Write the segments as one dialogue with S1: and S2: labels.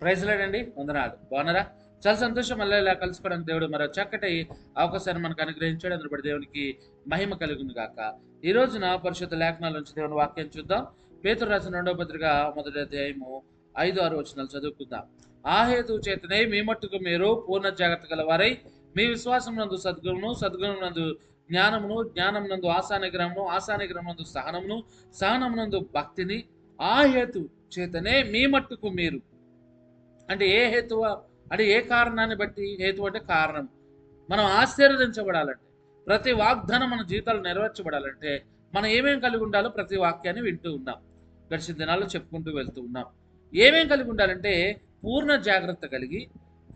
S1: Praise లేడండి. వందనాలు. బాగున్నారా? చాలా సంతోషం. మళ్ళీ ఇలా కలుసుకోవడానికి దేవుడు మరో చక్కటి అవకాశాన్ని మనకు అనుగ్రహించాడు. అందులో బట్టి దేవునికి మహిమ కలుగును గాక. ఈ రోజున పరిశుద్ధ లేఖనాల నుంచి దేవుని వాక్యం చూద్దాం. పేతురు రాసిన రెండవ పత్రిక మొదటి అధ్యాయము ఐదు ఆరు వచనాలు చదువుకుందాం. ఆ హేతు చేతనే మీ మట్టుకు మీరు పూర్ణ జాగ్రత్త గలవారై మీ విశ్వాసం నందు సద్గుణమును సద్గుణం నందు జ్ఞానమును జ్ఞానం నందు ఆశానిగ్రహమును ఆశానిగ్రహం నందు సహనమును సహనమునందు భక్తిని ఆ హేతు చేతనే మీ మట్టుకు మీరు అంటే ఏ హేతువ అంటే ఏ కారణాన్ని బట్టి హేతు అంటే కారణం. మనం ఆశీర్వదించబడాలంటే ప్రతి వాగ్దానం మన జీవితాలు నెరవేర్చబడాలంటే మనం ఏమేం కలిగి ఉండాలో ప్రతి వాక్యాన్ని వింటూ ఉన్నాం గడిచిన దినాల్లో చెప్పుకుంటూ వెళ్తూ ఉన్నాం ఏమేం కలిగి ఉండాలంటే పూర్ణ జాగ్రత్త కలిగి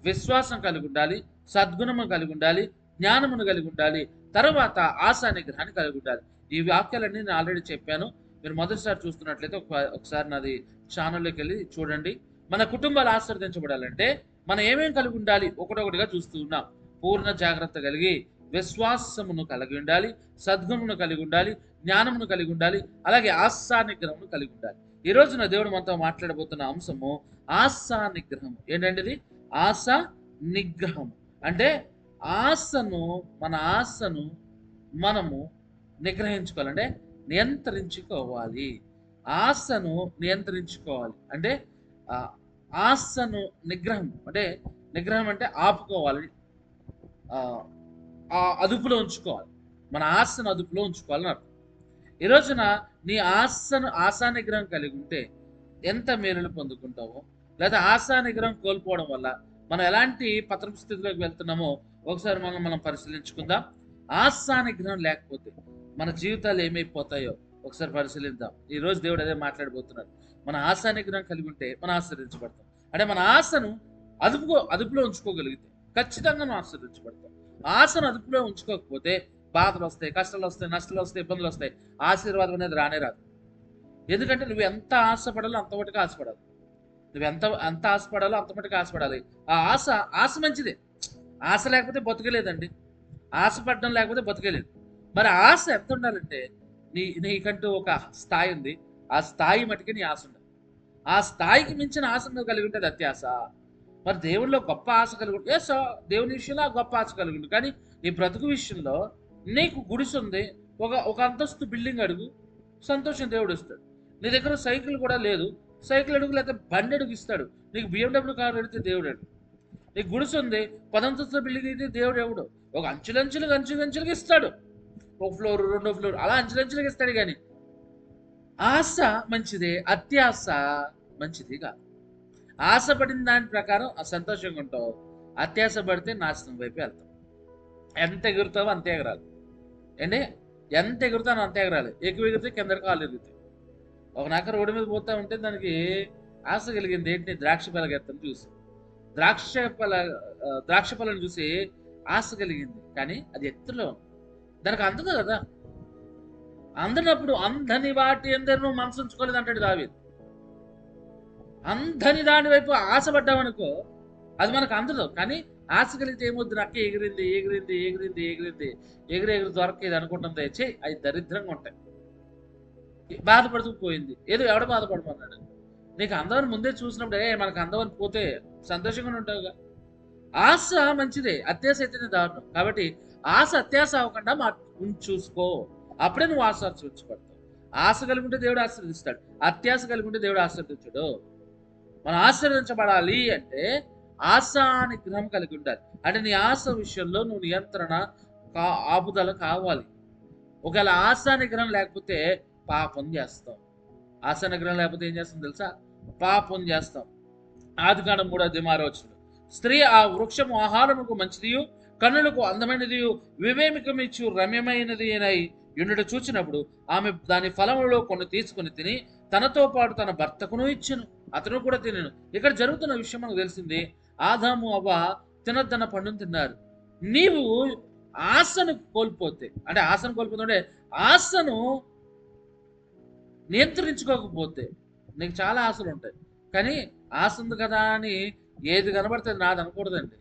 S1: విశ్వాసం కలిగి ఉండాలి సద్గుణము కలిగి ఉండాలి జ్ఞానమును కలిగి ఉండాలి తర్వాత ఆశా నిగ్రహాన్ని కలిగి ఉండాలి. ఈ వాక్యాలన్నీ నేను ఆల్రెడీ చెప్పాను. మీరు మొదటిసారి చూస్తున్నట్లయితే ఒక ఒకసారి నాది ఛానల్లోకి వెళ్ళి చూడండి. మన కుటుంబాలు ఆశీర్వదించబడాలంటే మనం ఏమేం కలిగి ఉండాలి? ఒకటొకటిగా చూస్తూ ఉన్నాం. పూర్ణ జాగ్రత్త కలిగి విశ్వాసమును కలిగి ఉండాలి సద్గుణమును కలిగి ఉండాలి జ్ఞానమును కలిగి ఉండాలి అలాగే ఆశా నిగ్రహమును కలిగి ఉండాలి. ఈ రోజున దేవుడు మనతో మాట్లాడబోతున్న అంశము ఆశా నిగ్రహం ఏంటంటే ఆశ నిగ్రహం అంటే ఆశను మన ఆశను మనము నిగ్రహించుకోవాలంటే నియంత్రించుకోవాలి. ఆశను నియంత్రించుకోవాలి. అంటే ఆశను నిగ్రహం. అంటే నిగ్రహం అంటే ఆపుకోవాలి. ఆ, అదుపులో ఉంచుకోవాలి. మన ఆశను అదుపులో ఉంచుకోవాలని అర్థం. ఈ రోజున నీ ఆశను ఆశా నిగ్రహం కలిగి ఉంటే ఎంత మేలులు పొందుకుంటావో లేదా ఆశా నిగ్రహం కోల్పోవడం వల్ల మనం ఎలాంటి పత్రం స్థితిలోకి వెళ్తున్నామో ఒకసారి మనం మనం పరిశీలించుకుందాం. ఆశా నిగ్రహం లేకపోతే మన జీవితాలు ఏమైపోతాయో ఒకసారి పరిశీలిద్దాం. ఈ రోజు దేవుడు అదే మాట్లాడబోతున్నాడు. మన ఆశా నిగ్రహం కలిగి ఉంటే మనం ఆశ్రయించబడతాం అంటే మన ఆశను అదుపుకో అదుపులో ఉంచుకోగలిగితే ఖచ్చితంగా మనం ఆశ్రయించబడతాం ఆశను అదుపులో ఉంచుకోకపోతే బాధలు వస్తాయి కష్టాలు వస్తాయి నష్టాలు వస్తాయి ఇబ్బందులు వస్తాయి. ఆశీర్వాదం అనేది రానే రాదు. ఎందుకంటే నువ్వు ఎంత ఆశపడాలో అంత మటుకు ఆశపడాలి. నువ్వు ఎంత ఎంత ఆశపడాలో అంత మటుకు ఆశపడాలి. ఆ ఆశ ఆశ మంచిదే. ఆశ లేకపోతే బతకలేదండి. ఆశ పడడం లేకపోతే బతకలేదు. మరి ఆశ ఎంత ఉండాలంటే నీ నీకంటూ ఒక స్థాయి ఉంది. ఆ స్థాయి మటుకే నీ ఆశ ఉండదు. ఆ స్థాయికి మించిన ఆశ నువ్వు కలిగి ఉంటుంది అత్యాశ. మరి దేవుడిలో గొప్ప ఆశ కలిగి ఉంటుంది ఎస్ దేవుని విషయంలో ఆ గొప్ప ఆశ కలిగి ఉంటుంది కానీ నీ బ్రతుకు విషయంలో నీకు గుడిసు ఉంది ఒక ఒక అంతస్తు బిల్డింగ్ అడుగు సంతోషం దేవుడు ఇస్తాడు. నీ దగ్గర సైకిల్ కూడా లేదు. సైకిల్ అడుగు లేకపోతే బండి అడుగు ఇస్తాడు. నీకు బిఎండబ్ల్యూ కార్ అడిగితే దేవుడు అడుగు. నీకు గుడిసు ఉంది పదంతస్తు బిల్డింగ్ అయితే దేవుడు ఎవడు? ఒక అంచులంచులకు అంచులంచులకు ఇస్తాడు. ఒక ఫ్లోర్ రెండో ఫ్లోర్ అలా అంచులంచులకు ఇస్తాడు కానీ ఆశ మంచిదే అత్యాశ మంచిది కాదు. ఆశపడిన దాని ప్రకారం సంతోషంగా ఉంటావు. అత్యాశ పడితే నాశనం వైపు వెళ్తావు. ఎంత ఎగురుతావో అంతే ఎగరాలి. ఏంటి? ఎంత ఎగురుతానో అంతే ఎగరాలి. ఎక్కువ ఎగిరితే కింద కాలు ఎగురుతాయి. ఒక నక్క రోడ్డు మీద పోతా ఉంటే దానికి ఆశ కలిగింది. ఏంటి? ద్రాక్ష పలగెత్తని చూసి. ద్రాక్ష పల ద్రాక్ష పళ్ళను చూసి ఆశ కలిగింది. కానీ అది ఎత్తులో దానికి అందదు కదా. అందనప్పుడు అంధని వాటి ఎందరినూ మనసు ఉంచుకోలేదు అంటాడు దావేది. అందని దాని వైపు ఆశపడ్డామనుకో అది మనకు అందదు. కానీ ఆశ కలిగితే ఏమొద్దు? నక్క ఎగిరింది ఎగిరింది ఎగిరింది ఎగిరింది. ఎగిరి ఎగిరి దొరకేది అనుకుంటుంది చే అవి దరిద్రంగా ఉంటాయి. బాధపడుతూ పోయింది. ఏదో ఎవడ బాధపడమన్నాడు నీకు అందమని ముందే చూసినప్పుడు ఏ మనకు అందమని పోతే సంతోషంగా ఉంటావుగా? ఆశ మంచిదే అత్యాశ అయితేనే దారుణం. కాబట్టి ఆశ అత్యాశ అవ్వకుండా మా ఉంచి చూసుకో అప్పుడే నువ్వు ఆశీర్వదించబడతావు. ఆశ కలిగి ఉంటే దేవుడు ఆశీర్వదిస్తాడు. అత్యాశ కలిగి ఉంటే దేవుడు ఆశీర్వదించడు. మనం ఆశీర్వదించబడాలి అంటే ఆశా నిగ్రహం కలిగి ఉండాలి. అంటే నీ ఆశ విషయంలో నువ్వు నియంత్రణ కా ఆపుదల కావాలి. ఒకవేళ ఆశా నిగ్రహం లేకపోతే పాపం చేస్తాం. ఆశా నిగ్రహం లేకపోతే ఏం చేస్తాం తెలుసా? పాపం చేస్తాం. ఆదికాండం కూడా దిమారవచ్చు స్త్రీ ఆ వృక్షము ఆహారముకు మంచిదియు కన్నులకు అందమైనది వివేమికమిచ్చు రమ్యమైనది అయినై యుండుట చూచినప్పుడు ఆమె దాని ఫలములో కొన్ని తీసుకుని తిని తనతో పాటు తన భర్తకును ఇచ్చెను. అతను కూడా తినను. ఇక్కడ జరుగుతున్న విషయం మనకు తెలిసింది ఆదాము అవ్వ తినొద్దన్న పండును తిన్నారు. నీవు ఆశను కోల్పోతే అంటే ఆశను కోల్పోతుంటే ఆశను నియంత్రించుకోకపోతే నీకు చాలా ఆశలు ఉంటాయి. కానీ ఆశ ఉంది కదా అని ఏది కనబడితే నాది అనకూడదండి.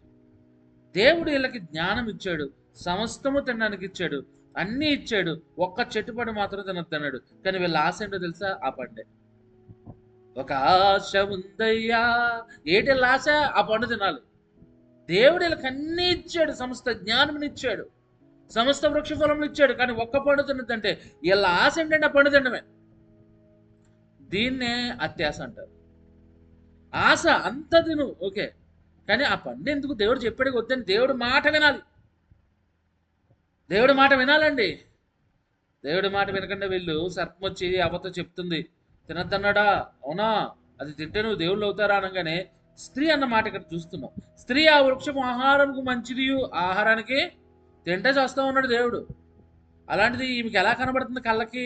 S1: దేవుడు వీళ్ళకి జ్ఞానం ఇచ్చాడు సమస్తము తినడానికి ఇచ్చాడు. అన్నీ ఇచ్చాడు. ఒక్క చెట్టు పడి మాత్రం తినొద్దన్నాడు. కానీ వీళ్ళ ఆశ ఏంటో తెలుసా? ఆ పండే ఒక ఆశ ఉందయ్యా. ఏటి ఆశ? ఆ పండు తినాలి. దేవుడు వీళ్ళకి అన్ని ఇచ్చాడు. సమస్త జ్ఞానం ఇచ్చాడు. సమస్త వృక్ష ఫలములు ఇచ్చాడు. కానీ ఒక్క పండు తినద్దంటే వీళ్ళ ఆశ ఏంటంటే ఆ పండు తినడమే. దీన్నే అత్యాశ అంటారు. ఆశ అంత తిను. ఓకే. కానీ ఆ పండు ఎందుకు? దేవుడు చెప్పాడు వద్దని దేవుడు మాట వినాలి. దేవుడి మాట వినాలండి. దేవుడి మాట వినకుండా వీళ్ళు సర్పం వచ్చి అవ్వతో చెప్తుంది. తినద్దన్నాడా? అవునా? అది తింటే నువ్వు దేవుళ్ళు అవుతారా అనగానే స్త్రీ అన్న మాట ఇక్కడ చూస్తున్నాం. స్త్రీ ఆ వృక్షం ఆహారానికి మంచిది ఆహారానికి తింటే చేస్తా ఉన్నాడు దేవుడు. అలాంటిది ఈమెకి ఎలా కనబడుతుంది కళ్ళకి?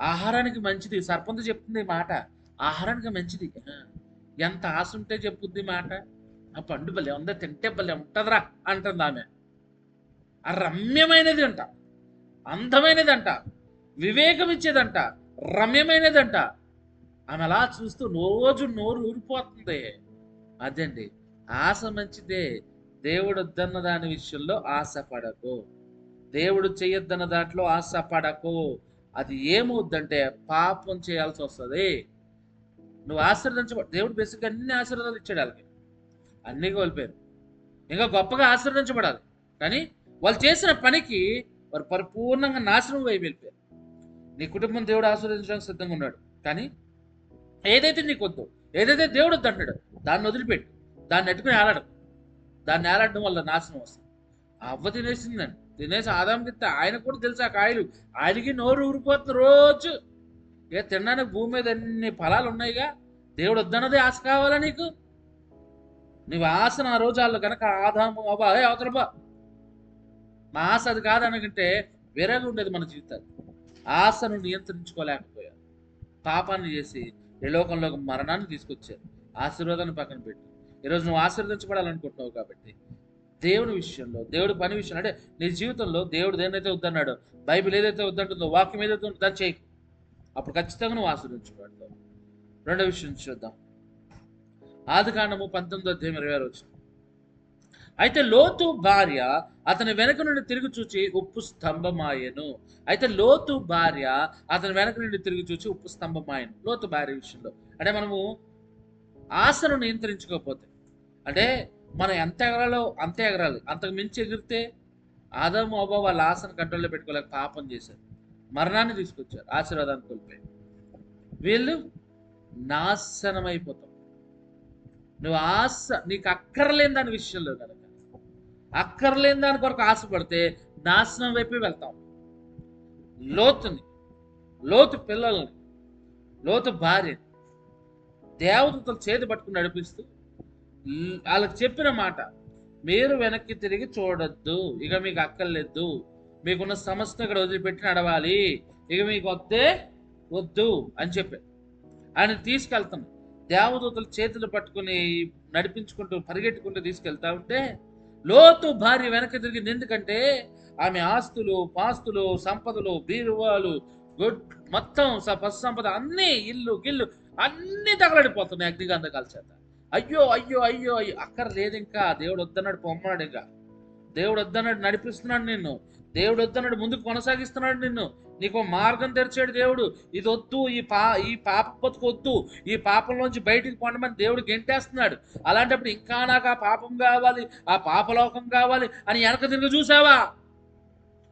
S1: ఆహారానికి మంచిది. సర్పంతో చెప్తుంది మాట. ఆహారానికి మంచిది. ఎంత ఆశ ఉంటే చెప్పుద్ది మాట. ఆ పండు భలే ఉందా తింటే భలే ఉంటుందిరా అంటుంది ఆమె. రమ్యమైనది అంట అందమైనది అంట రమ్యమైనదంట. ఆమె అలా చూస్తూ రోజు నోరు ఊరిపోతుంది. అదండి ఆశ మంచిదే. దేవుడు వద్దన్న దాని విషయంలో ఆశ పడకు దేవుడు చేయొద్దన్న దాంట్లో ఆశ పడకు అది ఏమవుద్దంటే పాపం చేయాల్సి వస్తుంది. నువ్వు ఆశీర్వదించబడు దేవుడు బేసిక్గా అన్ని ఆశీర్వాదాలు ఇచ్చాడు వాళ్ళకి. అన్నీ కోల్పోయారు. ఇంకా గొప్పగా ఆశీర్వదించబడాలి. కానీ వాళ్ళు చేసిన పనికి వారు పరిపూర్ణంగా నాశనం అయి వెళ్ళిపోయారు. నీ కుటుంబం దేవుడు ఆశీర్వదించడానికి సిద్ధంగా ఉన్నాడు. కానీ ఏదైతే నీకు వద్దు ఏదైతే దేవుడు వద్దు అంటాడు దాన్ని వదిలిపెట్టు. దాన్ని నెట్టుకుని ఆడడం దాన్ని ఆడడం వల్ల నాశనం వస్తుంది. అవ్వ తినేసిందండి తినేసి ఆదాం తిత్తే ఆయన కూడా తెలుసు ఆ కాయలు. ఆయనకి నోరు ఊరిపోతుంది రోజు. ఇక తినడానికి భూమి మీద అన్ని ఫలాలు ఉన్నాయిగా? దేవుడు వద్దన్నదే ఆశ కావాలా నీకు? నీవు ఆశ నా వాళ్ళు కనుక ఆదాము అబ్బా ఏ అవతల బా మా ఆశ అది కాదనుకుంటే వేరేగా ఉండేది మన జీవితాలు. ఆశను నియంత్రించుకోలేకపోయారు. పాపాన్ని చేసి ఈ లోకంలోకి మరణాన్ని తీసుకొచ్చారు. ఆశీర్వాదాన్ని పక్కన పెట్టి. ఈరోజు నువ్వు ఆశీర్వదించబడాలనుకుంటున్నావు కాబట్టి దేవుని విషయంలో దేవుడి పని విషయంలో అంటే నీ జీవితంలో దేవుడు దేనైతే వద్దన్నాడో బైబిల్ ఏదైతే వద్దంటుందో వాక్యం ఏదైతే ఉంటుందో దాన్ని చేయకు అప్పుడు ఖచ్చితంగా నువ్వు ఆశీర్వించబడతావు రెండో విషయం చూద్దాం. ఆది కాండము పంతొమ్మిదో అధ్యాయం ఇరవై ఆరు వచ్చిన అయితే లోతు భార్య అతని వెనక నుండి తిరిగి చూచి ఉప్పు స్తంభమాయను. అయితే లోతు భార్య అతని వెనక నుండి తిరిగి చూచి ఉప్పు స్తంభమాయను. లోతు భార్య విషయంలో. అంటే మనము ఆశను నియంత్రించుకోకపోతే అంటే మనం ఎంత ఎగరాలో అంత ఎగరాలి. అంతకు మించి ఎగిరితే ఆదాము అబ్బా వాళ్ళ ఆశను కంట్రోల్లో పెట్టుకోలేక పాపం చేశారు. మరణాన్ని తీసుకొచ్చారు. ఆశీర్వాదాన్ని కోల్పోయారు. వీళ్ళు నాశనం అయిపోతాం నువ్వు ఆశ నీకు అక్కర్లేని దాని విషయంలో కనుక అక్కర్లేని దాని కొరకు ఆశపడితే నాశనం వైపు వెళ్తాం. లోతుని లోతు పిల్లల్ని లోతు భార్యని దేవతలు చేతి పట్టుకుని నడిపిస్తూ వాళ్ళకి చెప్పిన మాట మీరు వెనక్కి తిరిగి చూడొద్దు ఇక మీకు అక్కర్లేదు మీకున్న సమస్యను ఇక్కడ వదిలిపెట్టి నడవాలి ఇక మీకు వద్దే వద్దు అని చెప్పి ఆయన తీసుకెళ్తాను దేవదూతలు చేతులు పట్టుకుని నడిపించుకుంటూ పరిగెట్టుకుంటూ తీసుకెళ్తా ఉంటే లోతు భార్య వెనక్కి తిరిగింది. ఎందుకంటే ఆమె ఆస్తులు పాస్తులు సంపదలు బీరువాలు గుడ్ మొత్తం పశు సంపద అన్నీ ఇల్లు గిల్లు అన్నీ తగలడిపోతున్నాయి అగ్నిగంధకాల చేత. అయ్యో అయ్యో అయ్యో అయ్యో అక్కడ లేదు ఇంకా. దేవుడు వద్దన్నాడు పొమ్మన్నాడు ఇంకా. దేవుడు వద్దన్నాడు నడిపిస్తున్నాడు నిన్ను. దేవుడు వద్దన్నాడు ముందుకు కొనసాగిస్తున్నాడు నిన్ను. నీకు మార్గం తెరిచాడు దేవుడు. ఇది వద్దు ఈ పా ఈ పాప బతుకు వద్దు ఈ పాపంలోంచి బయటికి పొండమని దేవుడు గెంటేస్తున్నాడు. అలాంటప్పుడు ఇంకా నాకు ఆ పాపం కావాలి ఆ పాపలోకం కావాలి అని వెనక తిరిగి చూసావా?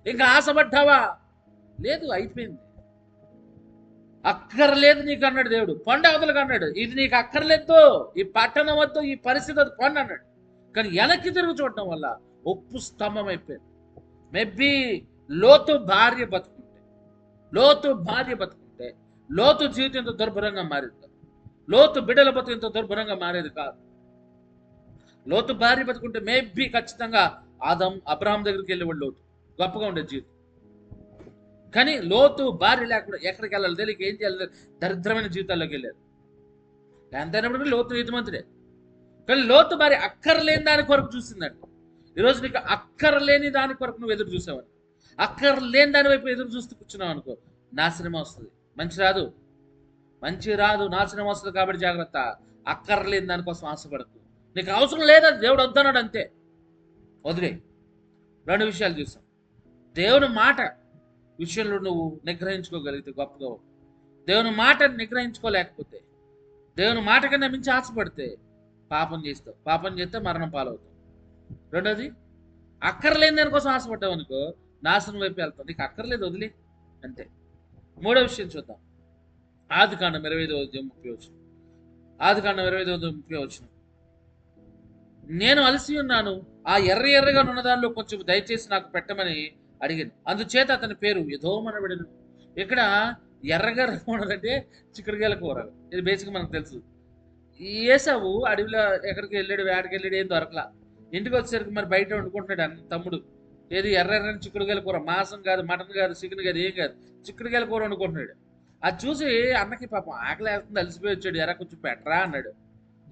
S1: ఇంకా ఆశపడ్డావా? లేదు అయిపోయింది. అక్కర్లేదు నీకు అన్నాడు దేవుడు. పండు అవతలకు అన్నాడు. ఇది నీకు అక్కర్లేదు ఈ పట్టణం వద్దు ఈ పరిస్థితి వద్దు పండు అన్నాడు. కానీ వెనక్కి తిరుగు చూడటం వల్ల ఉప్పు స్తంభం అయిపోయింది. మేబీ లోతు భార్య బతుకు. లోతు భార్య బతుకుంటే లోతు జీవితం ఇంత దుర్భరంగా మారేది కాదు. లోతు బిడ్డల బతుకు ఇంత దుర్భరంగా మారేది కాదు. లోతు భార్య బతుకుంటే మేబీ ఖచ్చితంగా ఆదం అబ్రహం దగ్గరికి వెళ్ళేవాడు లోతు గొప్పగా ఉండే జీవితం. కానీ లోతు భార్య లేకుండా ఎక్కడికి వెళ్ళాలి తెలియక ఏం చేయాలి దరిద్రమైన జీవితాల్లోకి వెళ్ళారు. ఎంతైనప్పటికీ లోతు నీతిమంతుడే. కానీ లోతు భార్య అక్కర్లేని దాని కొరకు చూసిందంట. ఈరోజు నీకు అక్కర్లేని దాని కొరకు నువ్వు ఎదురు చూసావని. అక్కర్లేని దాని వైపు ఎదురు చూస్తూ కూర్చున్నావు అనుకో నాశనం వస్తుంది. మంచి రాదు. మంచి రాదు నాశనం వస్తుంది కాబట్టి జాగ్రత్త. అక్కర్లేని దానికోసం ఆశపడకు. నీకు అవసరం లేదా దేవుడు వద్దన్నాడు అంతే. వదిలే. రెండు విషయాలు చూసాం. దేవుని మాట విషయంలో నువ్వు నిగ్రహించుకోగలిగితే గొప్పగా దేవుని మాట నిగ్రహించుకోలేకపోతే దేవుని మాట కన్నా మించి ఆశపడితే పాపం చేస్తావు. పాపం చేస్తే మరణం పాలవుతావు. రెండోది అక్కర్లేని దానికోసం ఆశపడ్డావు అనుకో నాశనం వైపు వెళ్తాం నీకు అక్కర్లేదు వదిలే. అంతే. మూడో విషయం చూద్దాం. ఆది కాండం ఇరవై ఐదో ఉదయం ముప్పై వచ్చిన ఆది కాండం ఇరవై ఐదో ఉదయం ముప్పై వచ్చిన నేను అలసి ఉన్నాను. ఆ ఎర్ర ఎర్రగా ఉన్న దానిలో కొంచెం దయచేసి నాకు పెట్టమని అడిగాను. అందుచేత అతని పేరు యథోమనబడిను ఇక్కడ ఎర్రగా ఉన్నదంటే చిక్కుడుకాయల కూర. ఇది బేసిక్ మనకు తెలుసు. ఏసావు అడవిలో ఎక్కడికి వెళ్ళాడు వేటకి వెళ్ళాడు ఏం దొరకలా. ఇంటికి వచ్చేసరికి మరి బయట వండుకుంటున్నాడు తమ్ముడు. ఏది ఎర్ర ఎర్రని చిక్కుడుకాయల కూర? మాంసం కాదు మటన్ కాదు చికెన్ కాదు ఏం కాదు. చిక్కుడుకాయల కూర వండుకుంటున్నాడు. అది చూసి అన్నకి పాపం ఆకలి వేస్తుంది అలసిపోయి వచ్చాడు. ఎర్ర కొంచెం పెట్టరా? అన్నాడు.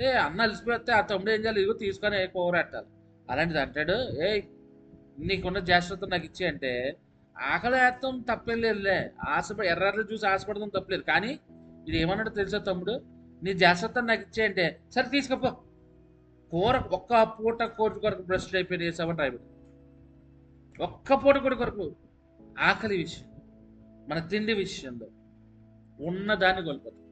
S1: ఏ అన్న అలసిపోతే ఆ తమ్ముడు ఏం చేయాలి? ఇదిగో తీసుకొని కూరట్టాలి కూర అలాంటిది అంటాడు. ఏ నీకున్న జాగ్రత్త నాకు ఇచ్చి అంటే ఆకలి వేస్తాం తప్పేం లేదులే. ఆశప ఎర్రలు చూసి ఆశపడదాం తప్పలేదు కానీ ఇది ఏమన్నాడు తెలుసా తమ్ముడు? నీ జాగ్రత్త నాకు ఇచ్చేయంటే సరే తీసుకపో. కూర ఒక్క పూట కోటి కొరకు బ్రష్లు అయిపోయినాయి సెవెన్ రాయబడి ఒక్క పూట కూడా కొరకు ఆకలి విషయం మన తిండి విషయంలో ఉన్నదాన్ని కోల్పోతాం.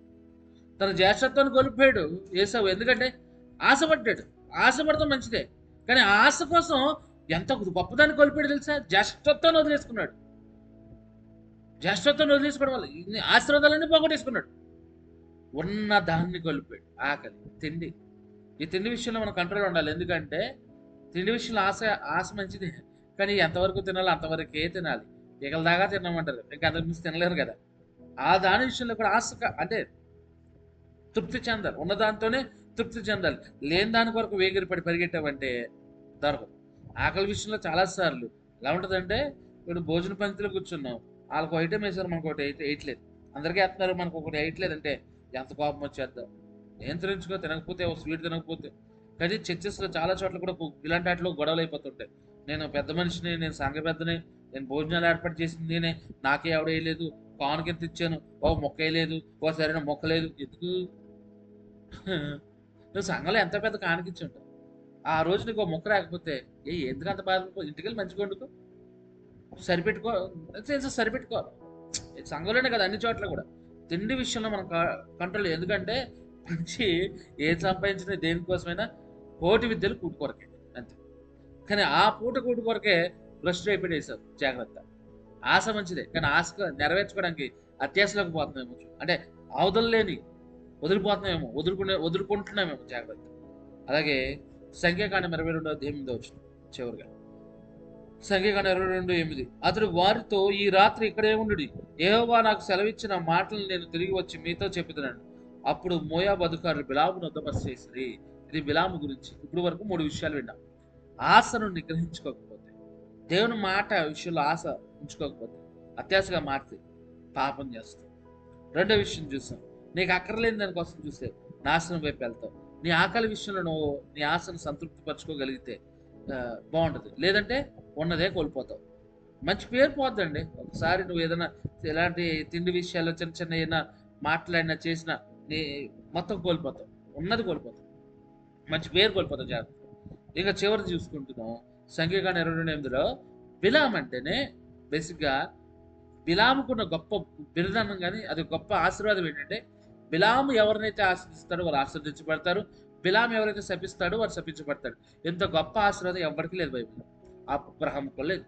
S1: తన జ్యేష్ఠత్వాన్ని కోల్పోయాడు వేసావు ఎందుకంటే ఆశపడ్డాడు. ఆశపడతాం మంచిదే. కానీ ఆశ కోసం ఎంత గొప్పదాన్ని కోల్పోయాడు తెలుసా? జ్యేష్ఠత్వాన్ని వదిలేసుకున్నాడు. జ్యేష్ఠత్వాన్ని వదిలేసుకోవడం వల్ల ఇన్ని ఆశీర్వాదాలన్నీ పోగొట్టేసుకున్నాడు. ఉన్న దాన్ని కోల్పోయాడు. ఆకలి తిండి. ఈ తిండి విషయంలో మనం కంట్రోల్ ఉండాలి. ఎందుకంటే తిండి విషయంలో ఆశ ఆశ మంచిది. కానీ ఎంతవరకు తినాలో అంతవరకే తినాలి. ఇగల దాకా తినమంటారు. ఇంకా అంతకు మించి తినలేరు కదా. ఆ దాని విషయంలో కూడా ఆశ అంటే తృప్తి చెందాలి. ఉన్న దాంతోనే తృప్తి చెందాలి. లేని దాని కొరకు వేగిరి పడి పరిగెట్టామంటే దొరకదు. ఆకలి విషయంలో చాలాసార్లు ఎలా ఉంటుందంటే ఇప్పుడు భోజన పంక్తిలో కూర్చున్నాం. వాళ్ళకి ఒక ఐటమ్ వేసారు మనకు ఒకటి అయితే వేయట్లేదు. అందరికీ వేస్తున్నారు మనకు ఒకటి వేయట్లేదు అంటే ఎంత కోపం వచ్చేద్దాం. నియంత్రించుకో తినకపోతే ఒక స్వీట్ తినకపోతే. కానీ చర్చెస్లో చాలా చోట్ల కూడా ఇలాంటి వాటిలో గొడవలు అయిపోతుంటాయి. నేను పెద్ద మనిషిని నేను సంఘ పెద్దని నేను భోజనాలు ఏర్పాటు చేసింది నేనే. నాకే ఎవడ వేయలేదు. కానుక ఎంత ఇచ్చాను? ఓ మొక్క వేయలేదు. ఓ సరైన మొక్క లేదు. ఎందుకు? నువ్వు సంఘంలో ఎంత పెద్ద కానుక ఇచ్చి ఉంటావు? ఆ రోజు నీకు ఒక మొక్క రాకపోతే ఏ ఎందుకు అంత బాధ ఇంటికి వెళ్ళి మంచిగా వండుకో. సరిపెట్టుకో. సరిపెట్టుకో. సంఘంలోనే కదా అన్ని చోట్ల కూడా. తిండి విషయంలో మనం కంట్రోల్ ఎందుకంటే మంచి ఏది సంపాదించిన దేనికోసమైనా కోటి విద్యలు కూటు కానీ ఆ పూట కూటు కొరకే బ్రష్ అయిపోయేసావు జాగ్రత్త. ఆశ మంచిదే కానీ ఆశ నెరవేర్చుకోవడానికి అత్యాశలోకి పోతున్నామేమో అంటే అవదలలేని వదిలిపోతున్నామేమో వదులుకునే వదులుకుంటున్నామేమో జాగ్రత్త. అలాగే సంఖ్యాకాండం ఇరవై రెండు ఎనిమిది వచ్చిన చివరిగా. సంఖ్యాకాండం ఇరవై రెండు ఎనిమిది అతడు వారితో ఈ రాత్రి ఇక్కడే ఉండు ఏహోవా నాకు సెలవిచ్చిన మాటలు నేను తిరిగి వచ్చి మీతో చెప్పుతున్నాను అప్పుడు మోయాబ్ అధికారులు బిలామును నొద్ద చేసి చేసిరి. ఇది బిలాము గురించి ఇప్పుడు వరకు మూడు విషయాలు విన్నాం. ఆశను నిగ్రహించుకోకపోతే దేవుని మాట విషయంలో ఆశ ఉంచుకోకపోతే అత్యాశగా మారితే పాపం చేస్తావు రెండో విషయం చూసాం. నీకు అక్కర్లేని దానికోసం చూస్తే నాశనం వైపు వెళ్తావు. నీ ఆకలి విషయంలో నువ్వు నీ ఆశను సంతృప్తి పరచుకోగలిగితే బాగుంటుంది లేదంటే ఉన్నదే కోల్పోతావు. మంచి పేరు పోద్దండి. ఒకసారి నువ్వు ఏదైనా ఎలాంటి తిండి విషయాల్లో చిన్న చిన్న ఏదైనా మాట్లాడినా చేసినా నీ మొత్తం కోల్పోతావు. ఉన్నది కోల్పోతావు. మంచి పేరు కోల్పోతావు జాగ్రత్త. ఇంకా చివరి చూసుకుంటున్నాం. సంఖ్యాకాండ ఇరవై రెండు ఎనిమిదిలో బిలాం అంటేనే బేసిక్గా బిలాముకున్న గొప్ప బిరుదనం కానీ అది గొప్ప ఆశీర్వాదం ఏంటంటే బిలాము ఎవరినైతే ఆశ్రదిస్తాడో వారు ఆశ్రదించబడతారు. బిలాం ఎవరైతే శపిస్తాడో వారు శపించబడతాడు ఎంత గొప్ప ఆశీర్వాదం ఎవరికి లేదు బైబిల్. అబ్రహంకు లేదు.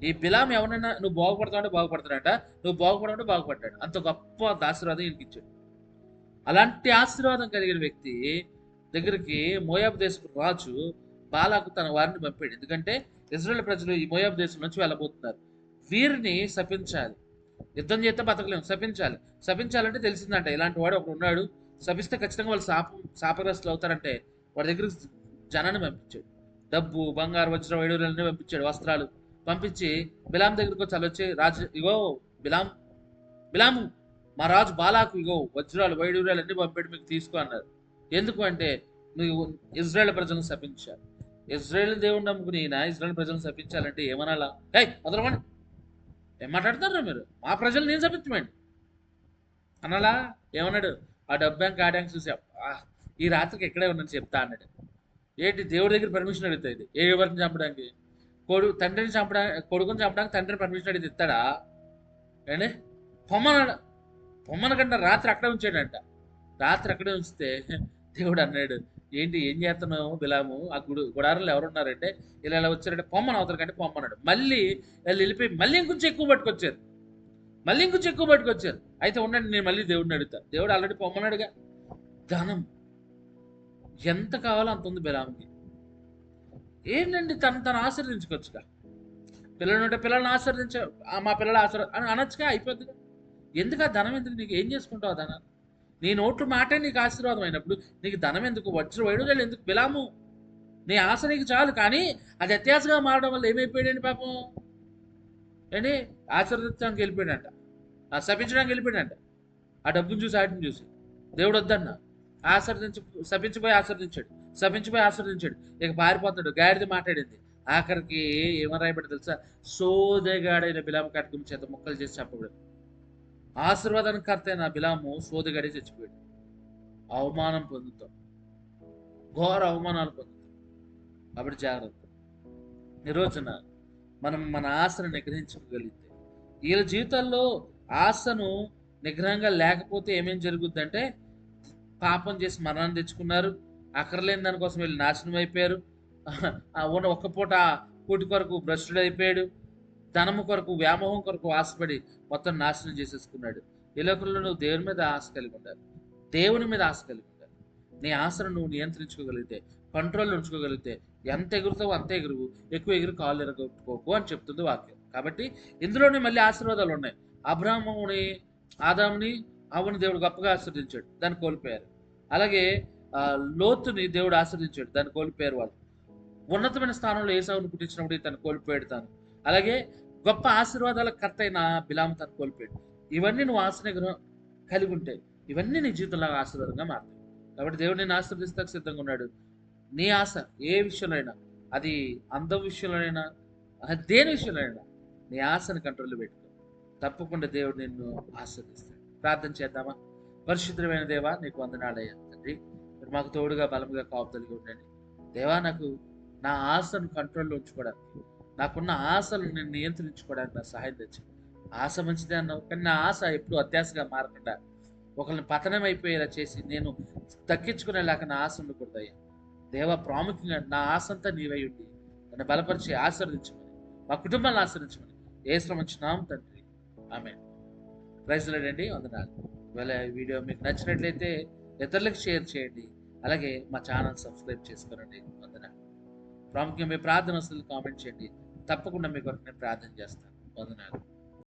S1: ఈ బిలాం ఎవరైనా నువ్వు బాగుపడతావంటే బాగుపడతాడట నువ్వు బాగుపడమంటే బాగుపడ్డాడు అంత గొప్ప ఆశీర్వాదం ఈయనకి ఇచ్చాడు అలాంటి ఆశీర్వాదం కలిగిన వ్యక్తి దగ్గరికి మోయాబ్ దేశపు రాజు బాలాకు తన వారిని పంపాడు. ఎందుకంటే ఇజ్రాయెల్ ప్రజలు ఈ మోయాబ్ దేశం నుంచి వెళ్ళబోతున్నారు. వీరిని శపించాలి. యుద్ధం చేస్తే బతకలేము. శపించాలి. శపించాలంటే తెలిసిందంట. ఇలాంటి వాడు ఒకడు ఉన్నాడు. శపిస్తే ఖచ్చితంగా వాళ్ళు శాపం శాపగ్రస్తులు అవుతారంటే వాడి దగ్గర జనాన్ని పంపించాడు. డబ్బు బంగారు వజ్రం వైడూరులన్నీ పంపించాడు. వస్త్రాలు పంపించి బిలాం దగ్గరికి వచ్చి వచ్చి రాజు ఇగో బిలాం బిలాము మా రాజు బాలాకు ఇగో వజ్రాలు వైడూర్యాలు అన్నీ పంపాడు మీకు తీసుకో అన్నారు. ఎందుకు అంటే నువ్వు ఇజ్రాయెల్ ప్రజలను శపించాలి. ఇజ్రాయెల్ దేవుడు నమ్ముకుని ఈయన ఇజ్రాయెల్ ప్రజలను శపించాలంటే ఏమనాలా? హే వదలమండి ఏం మాట్లాడుతున్నారా మీరు? మా ప్రజలు నేను శపించమండి. అనాలా? ఏమన్నాడు? ఆ డబ్బు బ్యాంక్ ఆ చూసి ఈ రాత్రికి ఎక్కడే ఉన్నాను చెప్తా అన్నాడు. ఏంటి? దేవుడి దగ్గర పర్మిషన్ అడుగుతాయి ఇది. ఏ ఎవరిని చంపడానికి? కొడు తండ్రిని చంపడానికి కొడుకుని చంపడానికి తండ్రిని పర్మిషన్ అడిగి ఇస్తాడా? ఏండి పొమ్మన పొమ్మన కంటే రాత్రి అక్కడే ఉంచాడంట. రాత్రి అక్కడే ఉంచితే దేవుడు అన్నాడు ఏంటి ఏం చేస్తున్నావు బిలాము? ఆ గుడి గుడారంలో ఎవరున్నారంటే ఇలా ఇలా వచ్చారంటే పొమ్మను అవతల కంటే పొమ్మన్నాడు. మళ్ళీ వాళ్ళు వెళ్ళిపోయి మళ్ళీ ఇంకొంచెం ఎక్కువ పట్టుకొచ్చారు. మళ్ళీ ఇంకొంచెం ఎక్కువ పట్టుకొచ్చారు. అయితే ఉండండి నేను మళ్ళీ దేవుడిని అడుగుతా దేవుడు ఆల్రెడీ పొమ్మన్నాడుగా. ధనం. ఎంత కావాలో అంత ఉంది బిలాముకి. ఏంటండి తను తను ఆశీర్వదించుకోవచ్చుగా? పిల్లలు ఉంటే పిల్లల్ని ఆశీర్వదించ ఆ, మా పిల్లలు ఆశీర్వ అని అనొచ్చుగా అయిపోద్దిగా. ఎందుకు ఆ ధనం ఎందుకు నీకు? ఏం చేసుకుంటావు ఆ ధనాన్ని? నీ నోట్లు మాటే నీకు ఆశీర్వాదం అయినప్పుడు నీకు ధనం ఎందుకు? వజ్ర వైడూర్యాలు ఎందుకు? బిలాము నీ ఆశ నీకు చాలు కానీ అది అత్యాశగా మారడం వల్ల ఏమైపోయాడండి పాపం? ఏంటి? ఆశీర్వదించడానికి వెళ్ళిపోయాడంట. ఆ శపించడానికి వెళ్ళిపోయాడంట. ఆ డబ్బును చూసి ఆటను చూసి. దేవుడు వద్దన్న. ఆశీర్దించి శపించిపోయి ఆశీర్వదించాడు. శపించిపోయి ఆశీర్వదించాడు. ఇక పారిపోతాడు. గాడిది మాట్లాడింది. ఆఖరికి ఏమని రాయబడి తెలుసా? సోదగాడైన బిలాము కట్టుకుని చేత ముక్కలు చేసి చెప్పబడింది ఆశీర్వాదానికి అయిన బిలాము సోదగాడే చచ్చిపోయాడు. అవమానం పొందుతాం. ఘోర అవమానాలు పొందుతాం. కాబట్టి జాగ్రత్త. ఈ మనం మన ఆశను నిగ్రహించగలిగితే వీళ్ళ జీవితాల్లో ఆశను నిగ్రహంగా లేకపోతే ఏమేం జరుగుద్దంటే పాపం చేసి మరణాన్ని తెచ్చుకున్నారు. అక్కర్లేని దానికోసం వీళ్ళు నాశనం అయిపోయారు. ఆ ఉన్న ఒక్క పూట కూటి కొరకు భ్రష్టుడు అయిపోయాడు ధనము కొరకు వ్యామోహం కొరకు ఆశపడి మొత్తం నాశనం చేసేసుకున్నాడు. ఈ లోకంలో నువ్వు దేవుని మీద ఆశ కలిగి ఉండాలి దేవుని మీద ఆశ కలిగి ఉండాలి నీ ఆశను నువ్వు నియంత్రించుకోగలిగితే కంట్రోల్లో ఉంచుకోగలిగితే ఎంత ఎగురుతావు అంత ఎగురువు. ఎక్కువ ఎగురు కాళ్ళు ఎరగొట్టుకోకు అని చెప్తుంది వాక్యం. కాబట్టి ఇందులోనే మళ్ళీ ఆశీర్వాదాలు ఉన్నాయి. అబ్రాహ్మణుని ఆదాముని అవును దేవుడు గొప్పగా ఆశీర్దించాడు దాన్ని కోల్పోయారు. అలాగే లోతుని దేవుడు ఆశీర్దించాడు దాన్ని కోల్పోయారు వాళ్ళు. ఉన్నతమైన స్థానంలో ఏసావుని పుట్టించినప్పుడు తను కోల్పోయాడు తాను. అలాగే గొప్ప ఆశీర్వాదాల కర్త అయిన బిలాము తను కోల్పోయాడు. ఇవన్నీ నువ్వు ఆశ కలిగి ఉంటే ఇవన్నీ నీ జీవితంలో ఆశీర్వాదంగా మారుతాయి. కాబట్టి దేవుడు నేను ఆశీర్వదిస్తాకు సిద్ధంగా ఉన్నాడు. నీ ఆశ ఏ విషయంలో అయినా అది అందం విషయంలోనైనా దేని విషయంలోనైనా నీ ఆశను కంట్రోల్లో పెట్టుకో. తప్పకుండా దేవుడు నిన్ను ఆశీర్వదిస్తాడు. ప్రార్థన చేద్దామా? పరిశుద్ధమైన దేవా నీకు వందనాలయ్యా తండ్రి. మీరు మాకు తోడుగా బలంగా కాపుతలుగా ఉండండి. దేవా నాకు నా ఆశను కంట్రోల్లో ఉంచుకోవడానికి నాకున్న ఆశలు నేను నియంత్రించుకోవడానికి నా సహాయం తెచ్చింది. ఆశ మంచిదే అన్నావు కానీ నా ఆశ ఎప్పుడు అత్యాశగా మారకుండా ఒకరిని పతనం అయిపోయేలా చేసి నేను తగ్గించుకునేలాగా నా ఆశ ఉండకూడదయ్యా దేవ ప్రాముఖ్యంగా నా ఆశ అంతా నీవై ఉండి నన్ను బలపరిచి ఆశీర్వదించమని మా కుటుంబాన్ని ఆశీర్వదించమని ఏ శ్రమించినాం తండ్రి. ఆమె ప్రైజ్లాడండి వందనాలు. ఇవాళ వీడియో మీకు నచ్చినట్లయితే ఇతరులకు షేర్ చేయండి అలాగే మా ఛానల్ సబ్స్క్రైబ్ చేసుకోనండి వందనాలు. ప్రాముఖ్యం మీ ప్రార్థన వస్తుంది కామెంట్ చేయండి. తప్పకుండా మీ కొరకు నేను ప్రార్థన చేస్తాను. వందనాలు.